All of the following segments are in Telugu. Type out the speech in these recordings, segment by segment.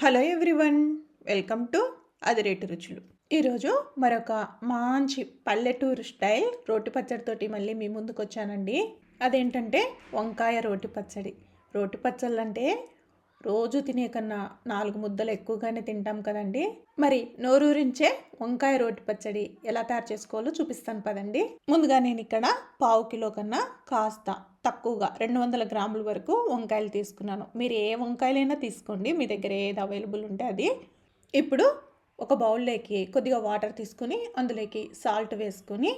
Hello everyone welcome to Adirethu Ruchulu. ఈరోజు మరొక మంచి పల్లెటూరు స్టైల్ రోటి పచ్చడితోటి మళ్ళీ మీ ముందుకు వచ్చానండి అదేంటంటే వంకాయ రోటి పచ్చడి. రోటి పచ్చళ్ళు అంటే రోజు తినే కన్నా నాలుగు ముద్దలు ఎక్కువగానే తింటాం కదండి. మరి నోరూరించే వంకాయ రోటి పచ్చడి ఎలా తయారు చేసుకోవాలో చూపిస్తాను పదండి. ముందుగా నేను ఇక్కడ పావు కిలో కన్నా కాస్త తక్కువగా రెండు వందల గ్రాముల వరకు వంకాయలు తీసుకున్నాను. మీరు ఏ వంకాయలైనా తీసుకోండి మీ దగ్గర ఏది అవైలబుల్ ఉంటే అది. ఇప్పుడు ఒక బౌల్లోకి కొద్దిగా వాటర్ తీసుకొని అందులోకి సాల్ట్ వేసుకొని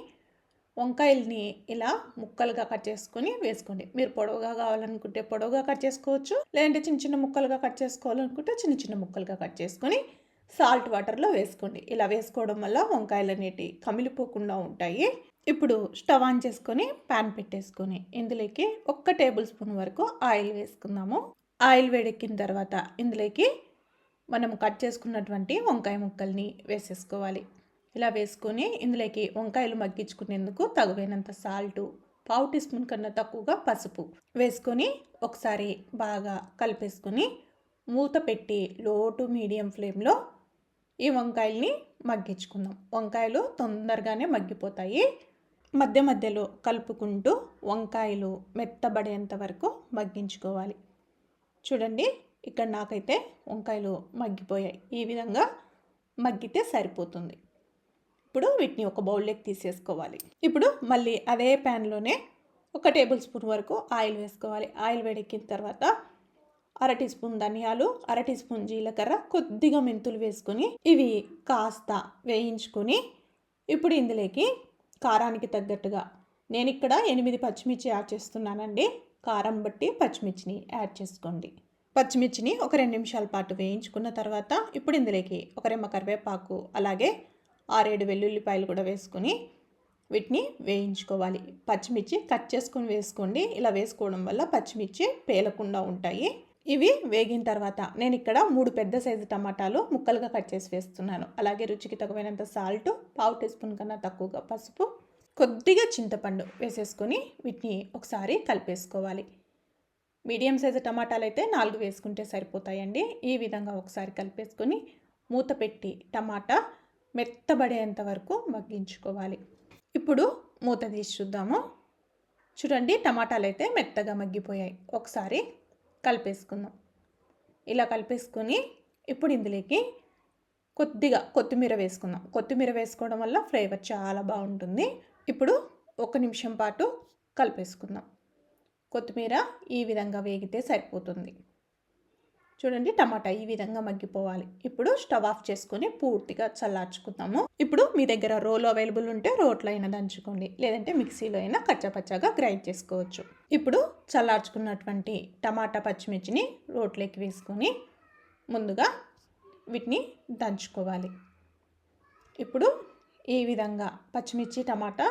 వంకాయల్ని ఇలా ముక్కలుగా కట్ చేసుకొని వేసుకోండి. మీరు పొడవుగా కావాలనుకుంటే పొడవుగా కట్ చేసుకోవచ్చు. లేదంటే చిన్న చిన్న ముక్కలుగా కట్ చేసుకోవాలనుకుంటే చిన్న చిన్న ముక్కలుగా కట్ చేసుకొని సాల్ట్ వాటర్లో వేసుకోండి. ఇలా వేసుకోవడం వల్ల వంకాయలు అనేటి కమిలిపోకుండా ఉంటాయి. ఇప్పుడు స్టవ్ ఆన్ చేసుకొని ప్యాన్ పెట్టేసుకొని ఇందులోకి ఒక్క టేబుల్ స్పూన్ వరకు ఆయిల్ వేసుకుందాము. ఆయిల్ వేడెక్కిన తర్వాత ఇందులోకి మనం కట్ చేసుకున్నటువంటి వంకాయ ముక్కల్ని వేసేసుకోవాలి. ఇలా వేసుకొని ఇందులోకి వంకాయలు మగ్గించుకునేందుకు తగువైనంత సాల్టు పావు టీ స్పూన్ కన్నా తక్కువగా పసుపు వేసుకొని ఒకసారి బాగా కలిపేసుకొని మూత పెట్టి లో టు మీడియం ఫ్లేమ్లో ఈ వంకాయల్ని మగ్గించుకుందాం. వంకాయలు తొందరగానే మగ్గిపోతాయి. మధ్య మధ్యలో కలుపుకుంటూ వంకాయలు మెత్తబడేంత వరకు మగ్గించుకోవాలి. చూడండి ఇక్కడ నాకైతే వంకాయలు మగ్గిపోయాయి. ఈ విధంగా మగ్గితే సరిపోతుంది. ఇప్పుడు వీటిని ఒక బౌల్లోకి తీసేసుకోవాలి. ఇప్పుడు మళ్ళీ అదే ప్యాన్లోనే ఒక టేబుల్ స్పూన్ వరకు ఆయిల్ వేసుకోవాలి. ఆయిల్ వేడెక్కిన తర్వాత అర టీ స్పూన్ ధనియాలు అర టీ స్పూన్ జీలకర్ర కొద్దిగా మెంతులు వేసుకొని ఇవి కాస్త వేయించుకొని ఇప్పుడు ఇందులోకి కారానికి తగ్గట్టుగా నేను ఇక్కడ ఎనిమిది పచ్చిమిర్చి యాడ్ చేస్తున్నానండి. కారం బట్టి పచ్చిమిర్చిని యాడ్ చేసుకోండి. పచ్చిమిర్చిని ఒక రెండు నిమిషాల పాటు వేయించుకున్న తర్వాత ఇప్పుడు ఇందులోకి ఒక రెమ్మ కరివేపాకు అలాగే ఆరేడు వెల్లుల్లిపాయలు కూడా వేసుకొని వీటిని వేయించుకోవాలి. పచ్చిమిర్చి కట్ చేసుకొని వేసుకోండి. ఇలా వేసుకోవడం వల్ల పచ్చిమిర్చి పేలకుండా ఉంటాయి. ఇవి వేగిన తర్వాత నేను ఇక్కడ మూడు పెద్ద సైజు టమాటాలు ముక్కలుగా కట్ చేసి వేస్తున్నాను. అలాగే రుచికి తగినంత సాల్ట్ పావు టీ స్పూన్ కన్నా తక్కువగా పసుపు కొద్దిగా చింతపండు వేసేసుకొని వీటిని ఒకసారి కలిపేసుకోవాలి. మీడియం సైజు టమాటాలు అయితే నాలుగు వేసుకుంటే సరిపోతాయండి. ఈ విధంగా ఒకసారి కలిపేసుకొని మూత పెట్టి టమాటా మెత్తబడేంత వరకు మగ్గించుకోవాలి. ఇప్పుడు మూత తీసి చూద్దాము. చూడండి టమాటాలు అయితే మెత్తగా మగ్గిపోయాయి. ఒకసారి కలిపేసుకుందాం. ఇలా కలిపేసుకుని ఇప్పుడు ఇందులోకి కొద్దిగా కొత్తిమీర వేసుకుందాం. కొత్తిమీర వేసుకోవడం వల్ల ఫ్లేవర్ చాలా బాగుంటుంది. ఇప్పుడు ఒక నిమిషం పాటు కలిపేసుకుందాం. కొత్తిమీర ఈ విధంగా వేగితే సరిపోతుంది. చూడండి టమాటా ఈ విధంగా మగ్గిపోవాలి. ఇప్పుడు స్టవ్ ఆఫ్ చేసుకొని పూర్తిగా చల్లార్చుకుందాము. ఇప్పుడు మీ దగ్గర రోల్ అవైలబుల్ ఉంటే రోట్లో అయినా దంచుకోండి. లేదంటే మిక్సీలో అయినా కచ్చపచ్చగా గ్రైండ్ చేసుకోవచ్చు. ఇప్పుడు చల్లార్చుకున్నటువంటి టమాటా పచ్చిమిర్చిని రోట్లోకి వేసుకొని ముందుగా వీటిని దంచుకోవాలి. ఇప్పుడు ఈ విధంగా పచ్చిమిర్చి టమాటా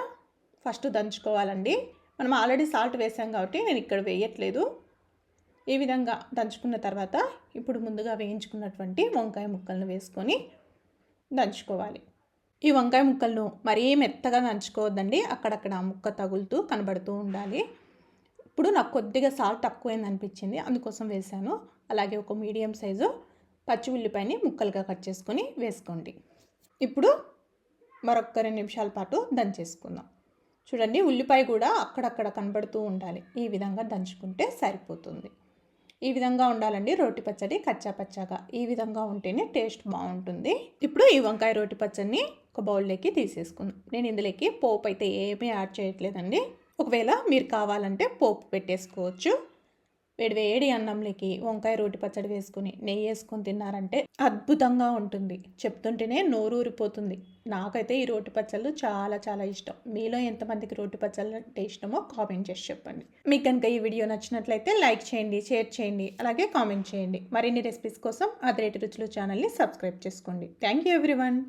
ఫస్ట్ దంచుకోవాలండి. మనం ఆల్రెడీ సాల్ట్ వేసాం కాబట్టి నేను ఇక్కడ వేయట్లేదు. ఈ విధంగా దంచుకున్న తర్వాత ఇప్పుడు ముందుగా వేయించుకున్నటువంటి వంకాయ ముక్కలను వేసుకొని దంచుకోవాలి. ఈ వంకాయ ముక్కలను మరీ మెత్తగా దంచుకోవద్దండి. అక్కడక్కడ ముక్క తగులుతూ కనబడుతూ ఉండాలి. ఇప్పుడు నాకు కొద్దిగా సాల్ట్ తక్కువైంది అనిపించింది. అందుకోసం వేసాను అలాగే ఒక మీడియం సైజు పచ్చి ఉల్లిపాయని ముక్కలుగా కట్ చేసుకొని వేసుకోండి. ఇప్పుడు మరొక రెండు నిమిషాల పాటు దంచేసుకుందాం. చూడండి ఉల్లిపాయ కూడా అక్కడక్కడ కనబడుతూ ఉండాలి. ఈ విధంగా దంచుకుంటే సరిపోతుంది. ఈ విధంగా ఉండాలండి. రోటి పచ్చడి కచ్చా పచ్చాగా ఈ విధంగా ఉంటేనే టేస్ట్ బాగుంటుంది. ఇప్పుడు ఈ వంకాయ రోటి పచ్చడిని ఒక బౌల్లోకి తీసేసుకుందాం. నేను ఇందులోకి పోపు అయితే ఏమీ యాడ్ చేయట్లేదండి. ఒకవేళ మీరు కావాలంటే పోపు పెట్టేసుకోవచ్చు. వేడివేడి వేడి అన్నంలోకి వంకాయ రోటి పచ్చడి వేసుకుని నెయ్యి వేసుకొని తిన్నారంటే అద్భుతంగా ఉంటుంది. చెప్తుంటేనే నోరు ఊరిపోతుంది నాకైతే ఈ రోటి పచ్చళ్ళు చాలా చాలా ఇష్టం. మీలో ఎంతమందికి రోటి పచ్చళ్ళు అంటే ఇష్టమో కామెంట్ చేసి చెప్పండి. మీకు కనుక ఈ వీడియో నచ్చినట్లయితే లైక్ చేయండి షేర్ చేయండి అలాగే కామెంట్ చేయండి. మరిన్ని రెసిపీస్ కోసం అదిరేటి రుచులు ఛానల్ని సబ్స్క్రైబ్ చేసుకోండి. Thank you everyone.